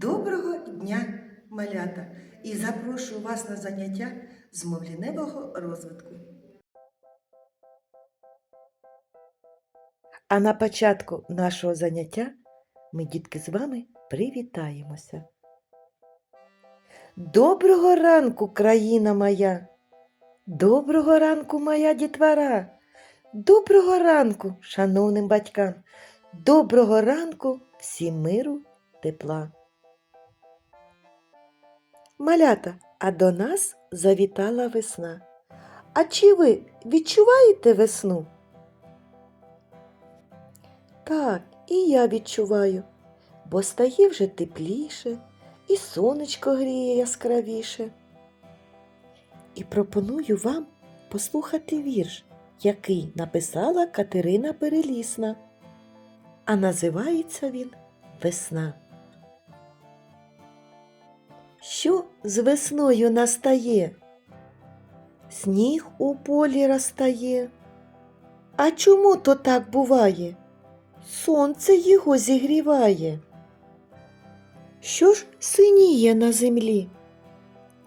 Доброго дня, малята! І запрошую вас на заняття з мовліневого розвитку. А на початку нашого заняття ми, дітки, з вами привітаємося. Доброго ранку, країна моя! Доброго ранку, моя дітвора! Доброго ранку, шановним батькам! Доброго ранку всім миру, тепла! Малята, а до нас завітала весна. А чи ви відчуваєте весну? Так, і я відчуваю, бо стає вже тепліше, і сонечко гріє яскравіше. І пропоную вам послухати вірш, який написала Катерина Перелісна, а називається він Весна. З весною настає? Сніг у полі розтає. А чому то так буває? Сонце його зігріває. Що ж синіє на землі?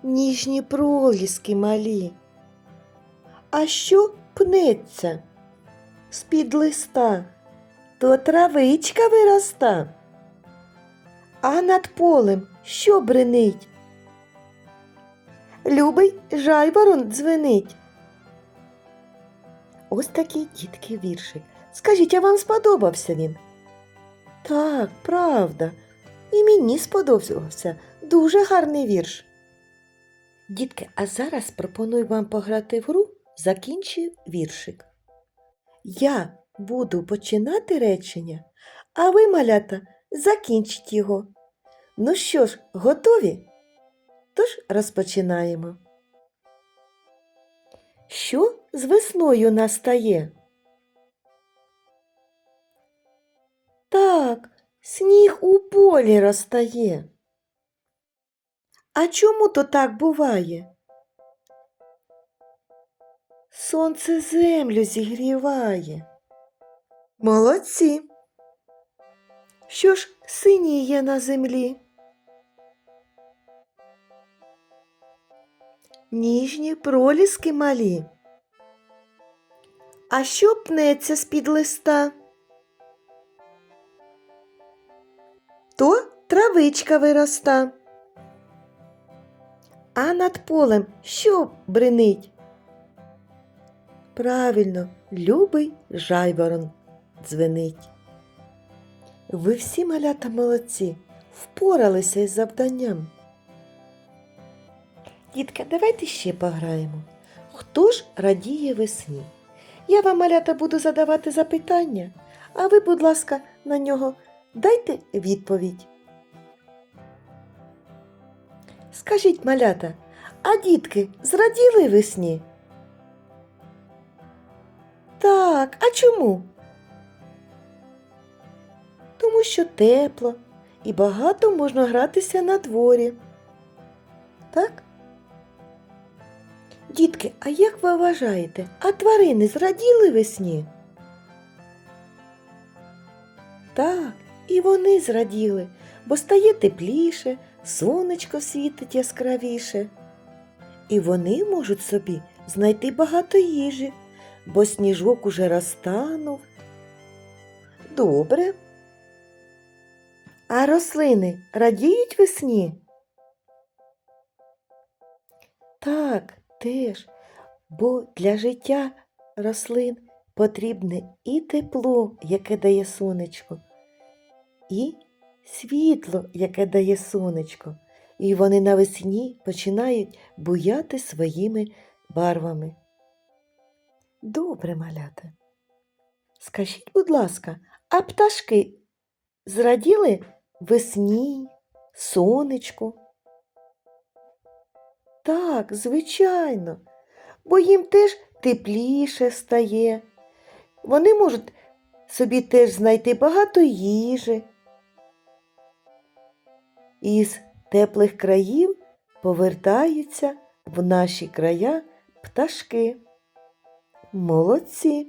Ніжні проліски малі. А що пнеться з-під листа? То травичка вироста. А над полем що бренить? Любий жайворон дзвенить. Ось такий дітки віршик. Скажіть, а вам сподобався він? Так, правда. І мені сподобався. Дуже гарний вірш. Дітки, а зараз пропоную вам пограти в гру Закінчив віршик. Я буду починати речення, а ви, малята, закінчіть його. Ну що ж, готові? Тож розпочинаємо. Що з весною настає? Так, сніг у полі розтає. А чому то так буває? Сонце землю зігріває. Молодці. Що ж синіє на землі? Ніжні проліски малі. А що пнеться з-під листа? То травичка вироста. А над полем що бринить? Правильно, любий жайворон дзвенить. Ви всі малята молодці, впоралися із завданням. Дітка, давайте ще пограємо. Хто ж радіє весні? Я вам, малята, буду задавати запитання, а ви, будь ласка, на нього дайте відповідь. Скажіть, малята, а дітки зраділи весні? Так, а чому? Тому що тепло і багато можна гратися на дворі. Так? Дітки, а як ви вважаєте, а тварини зраділи весні? Так, і вони зраділи, бо стає тепліше, сонечко світить яскравіше. І вони можуть собі знайти багато їжі, бо сніжок уже розтанув. Добре. А рослини радіють весні? Так, теж, бо для життя рослин потрібне і тепло, яке дає сонечко, і світло, яке дає сонечко, і вони навесні починають буяти своїми барвами. Добре, малята. Скажіть, будь ласка, а пташки зраділи весні, сонечку? Так, звичайно, бо їм теж тепліше стає. Вони можуть собі теж знайти багато їжі. Із теплих країв повертаються в наші края пташки. Молодці.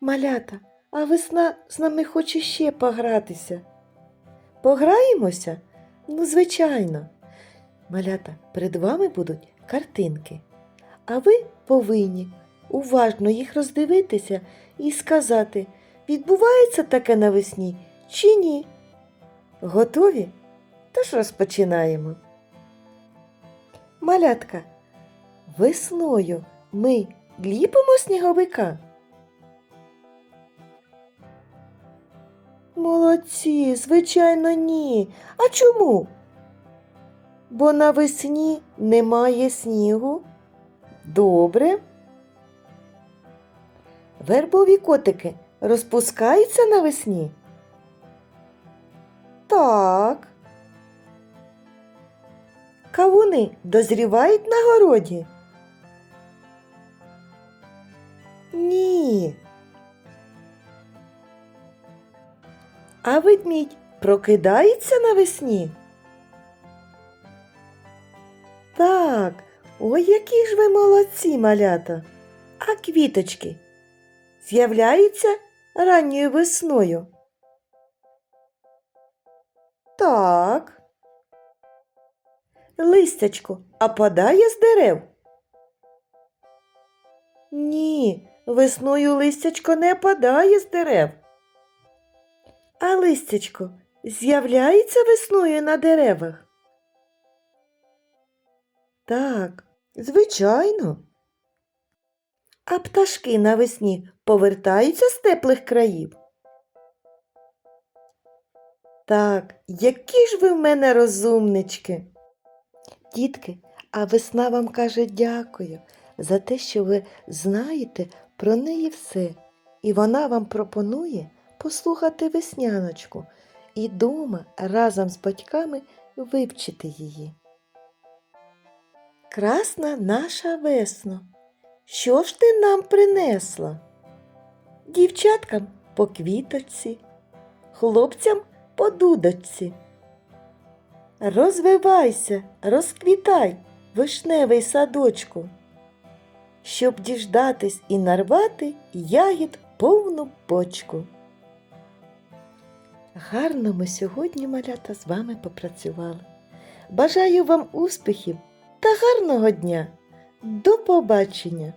Малята, а весна з нами хоче ще погратися. Пограємося? Ну, звичайно. Малята, перед вами будуть картинки, а ви повинні уважно їх роздивитися і сказати, відбувається таке навесні чи ні. Готові? Тож розпочинаємо. Малятка, весною ми ліпимо сніговика. Молодці, звичайно, ні. А чому? Бо навесні немає снігу. Добре. Вербові котики розпускаються навесні? Так. Кавуни дозрівають на городі? Ні. А ведмідь прокидається навесні? Так, ой, які ж ви молодці, малята. А квіточки з'являються ранньою весною? Так. Листячко опадає з дерев? Ні, весною листячко не опадає з дерев. А листячко з'являється весною на деревах? Так, звичайно. А пташки навесні повертаються з теплих країв? Так, які ж ви в мене розумнички. Дітки, а весна вам каже дякую за те, що ви знаєте про неї все, і вона вам пропонує послухати весняночку і дома разом з батьками вивчити її. Красна наша весно, що ж ти нам принесла? Дівчаткам по квіточці, хлопцям по дудочці. Розвивайся, розквітай, вишневий садочку, щоб діждатись і нарвати ягід повну бочку. Гарно ми сьогодні, малята, з вами попрацювали. Бажаю вам успіхів та гарного дня. До побачення!